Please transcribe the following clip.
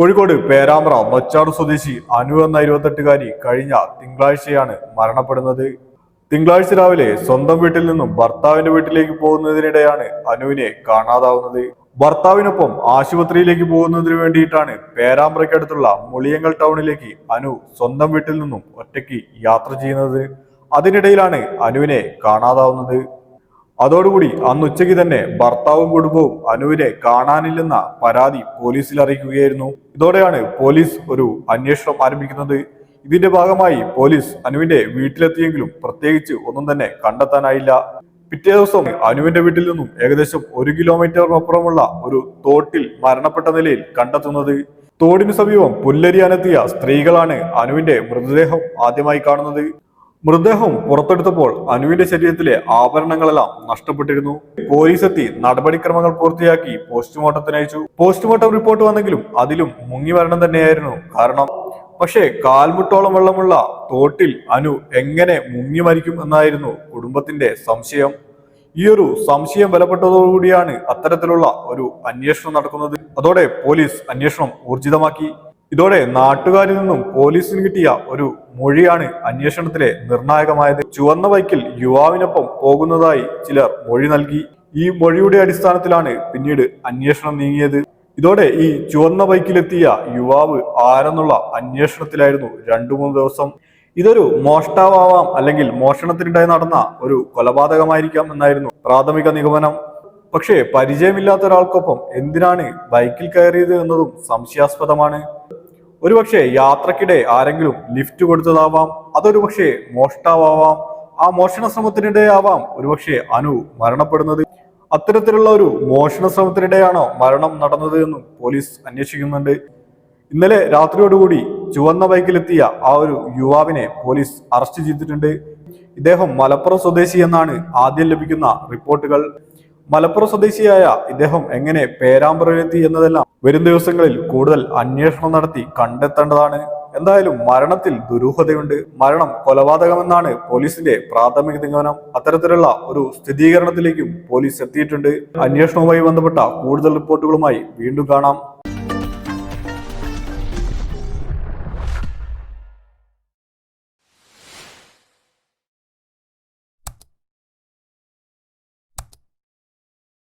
കോഴിക്കോട് പേരാമ്പ്ര മച്ചാട് സ്വദേശി അനു എന്ന ഇരുപത്തെട്ടുകാരി കഴിഞ്ഞ തിങ്കളാഴ്ചയാണ് മരണപ്പെടുന്നത്. തിങ്കളാഴ്ച രാവിലെ സ്വന്തം വീട്ടിൽ നിന്നും ഭർത്താവിന്റെ വീട്ടിലേക്ക് പോകുന്നതിനിടെയാണ് അനുവിനെ കാണാതാവുന്നത്. ഭർത്താവിനൊപ്പം ആശുപത്രിയിലേക്ക് പോകുന്നതിന് വേണ്ടിയിട്ടാണ് പേരാമ്പ്രയ്ക്കടുത്തുള്ള മുളിയങ്കൽ ടൗണിലേക്ക് അനു സ്വന്തം വീട്ടിൽ നിന്നും ഒറ്റയ്ക്ക് യാത്ര ചെയ്യുന്നത്. അതിനിടയിലാണ് അനുവിനെ കാണാതാവുന്നത്. അതോടുകൂടി അന്ന് ഉച്ചയ്ക്ക് തന്നെ ഭർത്താവും കുടുംബവും അനുവിനെ കാണാനില്ലെന്ന പരാതി പോലീസിൽ അറിയിക്കുകയായിരുന്നു. ഇതോടെയാണ് പോലീസ് ഒരു അന്വേഷണം ആരംഭിക്കുന്നത്. ഇതിന്റെ ഭാഗമായി പോലീസ് അനുവിന്റെ വീട്ടിലെത്തിയെങ്കിലും പ്രത്യേകിച്ച് ഒന്നും തന്നെ കണ്ടെത്താനായില്ല. പിറ്റേ ദിവസം അനുവിന്റെ വീട്ടിൽ നിന്നും ഏകദേശം ഒരു കിലോമീറ്ററിനപ്പുറമുള്ള ഒരു തോട്ടിൽ മരണപ്പെട്ട നിലയിൽ കണ്ടെത്തുന്നത്. തോടിനു സമീപം പുല്ലരിയാനെത്തിയ സ്ത്രീകളാണ് അനുവിന്റെ മൃതദേഹം ആദ്യമായി കാണുന്നത്. മൃതദേഹം പുറത്തെടുത്തപ്പോൾ അനുവിന്റെ ശരീരത്തിലെ ആഭരണങ്ങളെല്ലാം നഷ്ടപ്പെട്ടിരുന്നു. പോലീസ് എത്തി നടപടിക്രമങ്ങൾ പൂർത്തിയാക്കി പോസ്റ്റ്മോർട്ടത്തിന് അയച്ചു. പോസ്റ്റ്മോർട്ടം റിപ്പോർട്ട് വന്നെങ്കിലും അതിലും മുങ്ങി വരണം തന്നെയായിരുന്നു കാരണം. പക്ഷേ കാൽമുട്ടോളം വെള്ളമുള്ള തോട്ടിൽ അനു എങ്ങനെ മുങ്ങി മരിക്കും എന്നായിരുന്നു കുടുംബത്തിന്റെ സംശയം. ഈ ഒരു സംശയം ബലപ്പെട്ടതോടുകൂടിയാണ് അത്തരത്തിലുള്ള ഒരു അന്വേഷണം നടക്കുന്നത്. അതോടെ പോലീസ് അന്വേഷണം ഊർജിതമാക്കി. ഇതോടെ നാട്ടുകാരിൽ നിന്നും പോലീസിന് കിട്ടിയ ഒരു മൊഴിയാണ് അന്വേഷണത്തിലെ നിർണായകമായത്. ചുവന്ന ബൈക്കിൽ യുവാവിനൊപ്പം പോകുന്നതായി ചിലർ മൊഴി നൽകി. ഈ മൊഴിയുടെ അടിസ്ഥാനത്തിലാണ് പിന്നീട് അന്വേഷണം നീങ്ങിയത്. ഇതോടെ ഈ ചുവന്ന ബൈക്കിലെത്തിയ യുവാവ് ആരെന്നുള്ള അന്വേഷണത്തിലായിരുന്നു രണ്ടു മൂന്ന് ദിവസം. ഇതൊരു മോഷ്ടാവാം അല്ലെങ്കിൽ മോഷണത്തിനിടെ നടന്ന ഒരു കൊലപാതകമായിരിക്കാം എന്നായിരുന്നു പ്രാഥമിക നിഗമനം. പക്ഷേ പരിചയമില്ലാത്ത ഒരാൾക്കൊപ്പം എന്തിനാണ് ബൈക്കിൽ കയറിയത് എന്നതും സംശയാസ്പദമാണ്. ഒരുപക്ഷെ യാത്രക്കിടെ ആരെങ്കിലും ലിഫ്റ്റ് കൊടുത്തതാവാം അതൊരു പക്ഷേ മോഷ്ടാവാം ആ മോഷണ ശ്രമത്തിനിടെ ആവാം. ഒരുപക്ഷെ അനു മരണപ്പെടുന്നത്. അത്തരത്തിലുള്ള ഒരു മോഷണ ശ്രമത്തിനിടെയാണോ മരണം നടന്നത് എന്നും പോലീസ് അന്വേഷിക്കുന്നുണ്ട്. ഇന്നലെ രാത്രിയോടുകൂടി ചുവന്ന ബൈക്കിലെത്തിയ ആ ഒരു യുവാവിനെ പോലീസ് അറസ്റ്റ് ചെയ്തിട്ടുണ്ട്. ഇദ്ദേഹം മലപ്പുറം സ്വദേശി എന്നാണ് ആദ്യം ലഭിക്കുന്ന റിപ്പോർട്ടുകൾ. മലപ്പുറം സ്വദേശിയായ ഇദ്ദേഹം എങ്ങനെ പേരാമ്പ്രയിലെത്തി എന്നതെല്ലാം വരും ദിവസങ്ങളിൽ കൂടുതൽ അന്വേഷണം നടത്തി കണ്ടെത്തേണ്ടതാണ്. എന്തായാലും മരണത്തിൽ ദുരൂഹതയുണ്ട്. മരണം കൊലപാതകമെന്നാണ് പോലീസിന്റെ പ്രാഥമിക നിഗമനം. അത്തരത്തിലുള്ള ഒരു സ്ഥിരീകരണത്തിലേക്കും പോലീസ് എത്തിയിട്ടുണ്ട്. അന്വേഷണവുമായി ബന്ധപ്പെട്ട കൂടുതൽ റിപ്പോർട്ടുകളുമായി വീണ്ടും കാണാം.